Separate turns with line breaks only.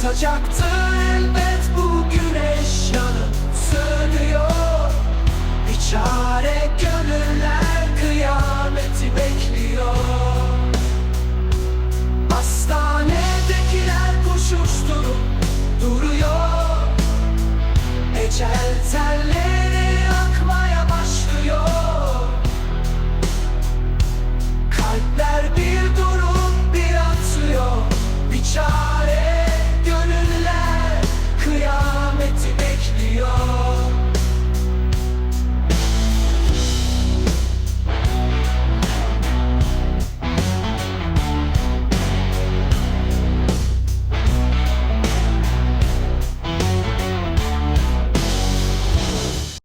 Tutacaktı elbet bu güneş yanıp sönüyor. Bir çare gönüller kıyameti bekliyor. Hastanedekiler koşuşturup duruyor. Ecel terleri